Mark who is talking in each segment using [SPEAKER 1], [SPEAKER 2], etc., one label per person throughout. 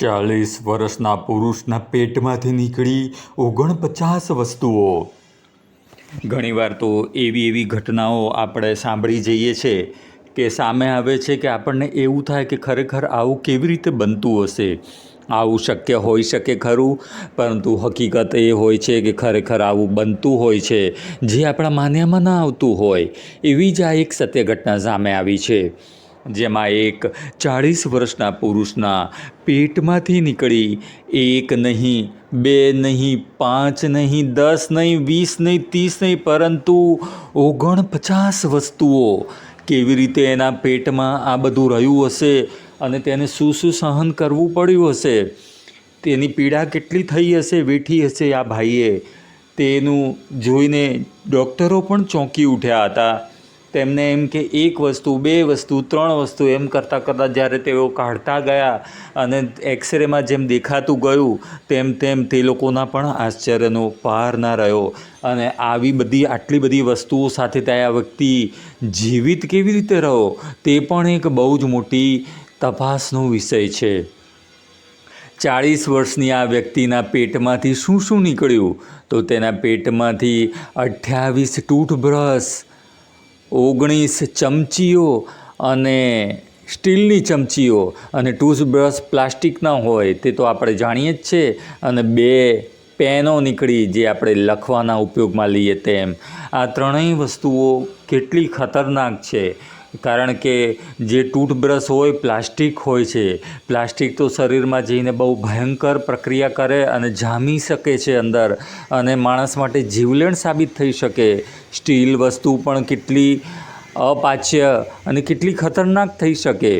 [SPEAKER 1] ચાલીસ વર્ષના પુરુષના પેટમાંથી નીકળી ઓગણપચાસ વસ્તુઓ. ઘણીવાર તો એવી એવી ઘટનાઓ આપણે સાંભળી જઈએ છે કે સામે આવે છે કે આપણને એવું થાય કે ખરેખર આવું કેવી રીતે બનતું હશે. આવું શક્ય હોઈ શકે ખરું, પરંતુ હકીકત એ હોય છે કે ખરેખર આવું બનતું હોય છે, જે આપણા માન્યામાં ન આવતું હોય. એવી જ આ એક સત્ય ઘટના સામે આવી છે. જેમાં એક ચાળીસ વર્ષના પુરુષના પેટમાંથી નીકળી એક નહીં, બે નહીં, પાંચ નહીં, દસ નહીં, વીસ નહીં, ત્રીસ નહીં, પરંતુ ઓગણપચાસ વસ્તુઓ કેવી રીતે એના પેટમાં આ બધું રહ્યું હશે અને તેને શું શું સહન કરવું પડ્યું હશે, તેની પીડા કેટલી થઈ હશે, વેઠી હશે આ ભાઈએ, તેનું જોઈને ડૉક્ટરો પણ ચોંકી ઉઠ્યા હતા. તેમને એમ કે એક વસ્તુ, બે વસ્તુ, ત્રણ વસ્તુ એમ કરતાં કરતાં જ્યારે તેઓ કાઢતા ગયા અને એક્સરેમાં જેમ દેખાતું ગયું, તેમ તેમ તે લોકોના પણ આશ્ચર્યનો પાર ના રહ્યો. અને આવી બધી, આટલી બધી વસ્તુઓ સાથે ત્યાં વ્યક્તિ જીવિત કેવી રીતે રહ્યો, તે પણ એક બહુ જ મોટી તપાસનો વિષય છે. ચાળીસ વર્ષની આ વ્યક્તિના પેટમાંથી શું શું નીકળ્યું? તો તેના પેટમાંથી અઠ્યાવીસ ટૂથબ્રશ ઓગણીસ ચમચીઓ અને સ્ટીલની ચમચીઓ અને ટૂથબ્રશ પ્લાસ્ટિકના હોય તે તો આપણે જાણીએ જ છે. અને બે પેનો નીકળી જે આપણે લખવાના ઉપયોગમાં લઈએ તેમ. આ ત્રણેય વસ્તુઓ કેટલી ખતરનાક છે. કારણ કે જે ટૂથબ્રશ હોય, પ્લાસ્ટિક હોય છે, પ્લાસ્ટિક તો શરીરમાં જઈને બહુ ભયંકર પ્રક્રિયા કરે અને જામી શકે છે અંદર અને માણસ માટે જીવલેણ સાબિત થઈ શકે. સ્ટીલ વસ્તુ પણ કેટલી અપાચ્ય અને કેટલી ખતરનાક થઈ શકે.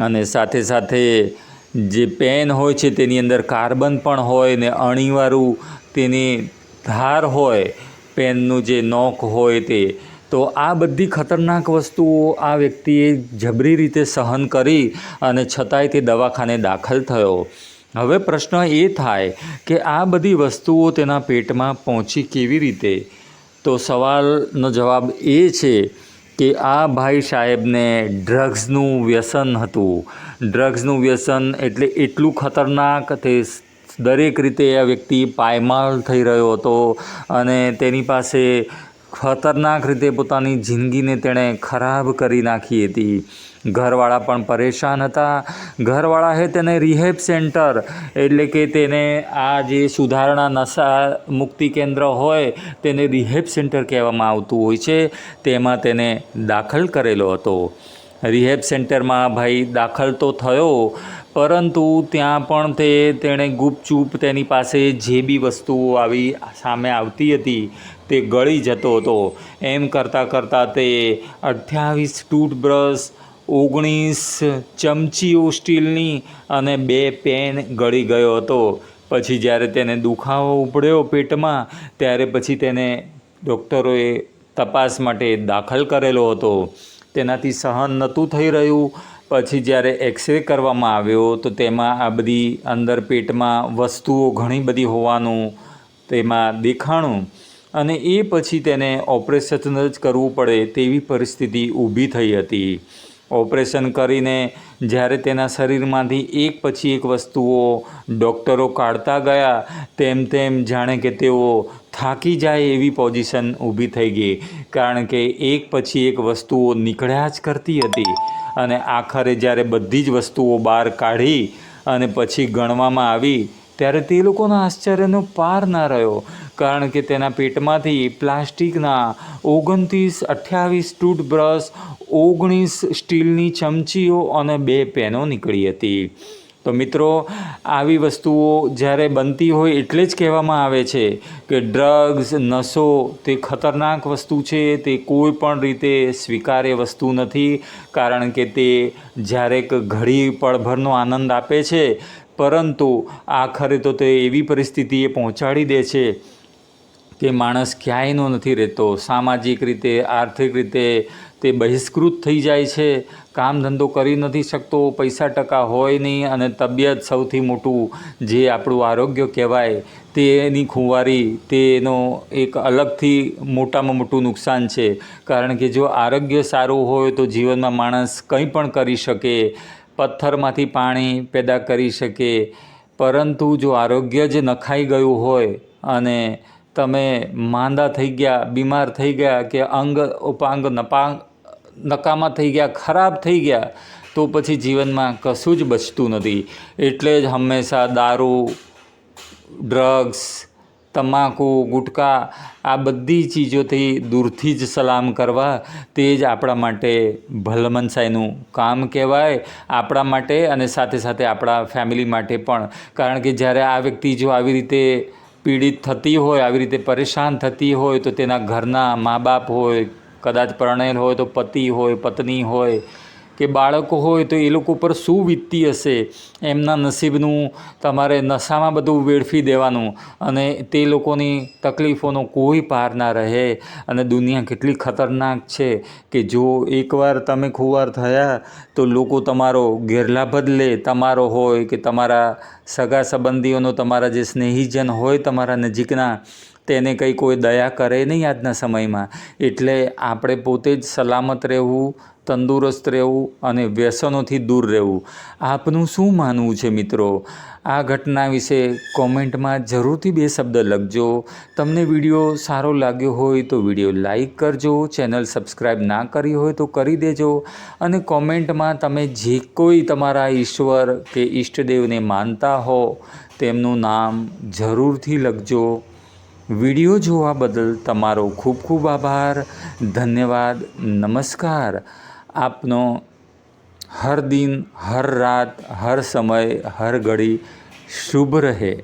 [SPEAKER 1] અને સાથે સાથે જે પેન હોય છે, તેની અંદર કાર્બન પણ હોય ને અણીવાળું તેની ધાર હોય, પેનનું જે નોક હોય તે તો આ બધી ખતરનાક વસ્તુઓ આ વ્યક્તિએ જબરી રીતે સહન કરી અને છતાંય તે દવાખાને દાખલ થયો. હવે પ્રશ્ન એ થાય કે આ બધી વસ્તુઓ તેના પેટમાં પહોંચી કેવી રીતે? તો સવાલનો જવાબ એ છે કે આ ભાઈ સાહેબને ડ્રગ્સનું વ્યસન હતું. ડ્રગ્સનું વ્યસન એટલે એટલું ખતરનાક તે દરેક રીતે આ વ્યક્તિ પાયમાલ થઈ રહ્યો હતો અને તેની પાસે ખતરનાક રીતે પોતાની જિંદગીને તેણે ખરાબ કરી નાખી હતી. ઘરવાળા પણ પરેશાન હતા. ઘરવાળાએ તેને રિહેબ સેન્ટર એટલે કે તેને આ જે સુધારણા નશા મુક્તિ કેન્દ્ર હોય તેને રિહેબ સેન્ટર કહેવામાં આવતું હોય છે. તેમાં તેને દાખલ કરેલો હતો. રિહેબ સેન્ટરમાં ભાઈ દાખલ તો થયો, પરંતુ ત્યાં પણ તે તેણે ગુપચૂપ તેની પાસે જે બી વસ્તુઓ આવી સામે આવતી હતી તે ગળી જતો હતો. એમ કરતાં કરતાં તે અઠ્યાવીસ ટૂથબ્રશ, ઓગણીસ ચમચીઓ સ્ટીલની અને બે પેન ગળી ગયો હતો. પછી જ્યારે તેને દુખાવો ઉપડ્યો પેટમાં, ત્યારે પછી તેને ડૉક્ટરોએ તપાસ માટે દાખલ કરેલો હતો. તેનાથી સહન નહોતું થઈ રહ્યું. પછી જ્યારે એક્સરે કરવામાં આવ્યો, તો તેમાં આ બધી અંદર પેટમાં વસ્તુઓ ઘણી બધી હોવાનું તેમાં દેખાણું. અને એ પછી તેને ઓપરેશન જ કરવું પડે તેવી પરિસ્થિતિ ઊભી થઈ હતી. ઓપરેશન કરીને જ્યારે તેના શરીરમાંથી એક પછી એક વસ્તુઓ ડૉક્ટરો કાઢતા ગયા, તેમ તેમ જાણે કે તેઓ થાકી જાય એવી પોઝિશન ઊભી થઈ ગઈ. કારણ કે એક પછી એક વસ્તુઓ નીકળ્યા જ કરતી હતી. અને આખરે જ્યારે બધી જ વસ્તુઓ બહાર કાઢી અને પછી ગણવામાં આવી, ત્યારે તે લોકોના આશ્ચર્યનો પાર ના રહ્યો. કારણ કે તેના પેટમાંથી પ્લાસ્ટિકના ઓગણત્રીસ અઠ્યાવીસ ટૂથબ્રશ, ઓગણીસ સ્ટીલની ચમચીઓ અને બે પેનો નીકળી હતી. તો મિત્રો, આવી વસ્તુઓ જ્યારે બનતી હોય એટલે જ કહેવામાં આવે છે કે ડ્રગ્સ નશો તે ખતરનાક વસ્તુ છે, તે કોઈ પણ રીતે સ્વીકાર્ય વસ્તુ નથી, કારણ કે તે જ્યારેક ઘડી પળભરનો આનંદ આપે છે, પરંતુ આખરે તો તે એવી પરિસ્થિતિએ પહોંચાડી દે છે કે માણસ ક્યાંયનો નથી રહેતો. સામાજિક રીતે, આર્થિક રીતે તે બહિષ્કૃત થઈ જાય છે. કામ ધંધો કરી નથી શકતો, પૈસા ટકા હોય નહીં અને તબિયત સૌથી મોટું જે આપણું આરોગ્ય કહેવાય તેની ખુંવારી તેનો એક અલગથી મોટામાં મોટું નુકસાન છે. કારણ કે જો આરોગ્ય સારું હોય તો જીવનમાં માણસ કંઈ પણ કરી શકે, પથ્થરમાંથી પાણી પેદા કરી શકે. પરંતુ જો આરોગ્ય જ નખાઈ ગયું હોય અને તમે માંદા થઈ ગયા, બીમાર થઈ ગયા કે અંગ, ઉપાંગ, નપાંગ નકામા થઈ ગયા, ખરાબ થઈ ગયા, તો પછી જીવનમાં કશું જ બચતું નથી. એટલે જ હંમેશા દારૂ, ડ્રગ્સ, તમાકુ, ગુટકા આ બધી ચીજોથી દૂરથી જ સલામ કરવા તે જ આપણા માટે ભલમનસાઈનું કામ કહેવાય. આપણા માટે અને સાથે સાથે આપણા ફેમિલી માટે પણ. કારણ કે જ્યારે આ વ્યક્તિ જો આવી રીતે પીડિત થતી હોય, આવી રીતે પરેશાન થતી હોય, તો તેના ઘરના મા બાપ હોય કદાચ પરણેલ હોય તો પતિ હોય, પત્ની હોય, કે બાળકો હોય તો એ લોકો પર શું વીતતી હશે? એમના નસીબનું તમારે નશામાં બધું વેડફી દેવાનું અને તે લોકોની તકલીફોનો કોઈ પાર ના રહે અને દુનિયા કેટલી ખતરનાક છે કે જો એકવાર તમે ખુવાર થયા તો લોકો તમારો ગેરલાભ જ લે, તમારો હોય કે તમારા સગા સંબંધીઓનો, તમારા જે સ્નેહીજન હોય તમારા નજીકના તેને કંઈ કોઈ દયા કરે નહીં આજના સમયમાં. એટલે આપણે પોતે જ સલામત રહેવું, તંદુરસ્ત રહેવું અને વ્યસનોથી દૂર રહેવું. આપનું શું માનવું છે મિત્રો? આ ઘટના વિશે કોમેન્ટમાં જરૂરથી બે શબ્દ લખજો. તમને વીડિયો સારો લાગ્યો હોય તો વીડિયો લાઈક કરજો, ચેનલ સબસ્ક્રાઈબ ના કરી હોય તો કરી દેજો. અને કોમેન્ટમાં તમે જે કોઈ તમારા ઈશ્વર કે ઈષ્ટદેવને માનતા હો, તેમનું નામ જરૂરથી લખજો. વીડિયો જોવા બદલ તમારો ખૂબ ખૂબ આભાર. ધન્યવાદ. નમસ્કાર. આપનો હર દિન, હર રાત, હર સમય, હર ઘડી શુભ રહે.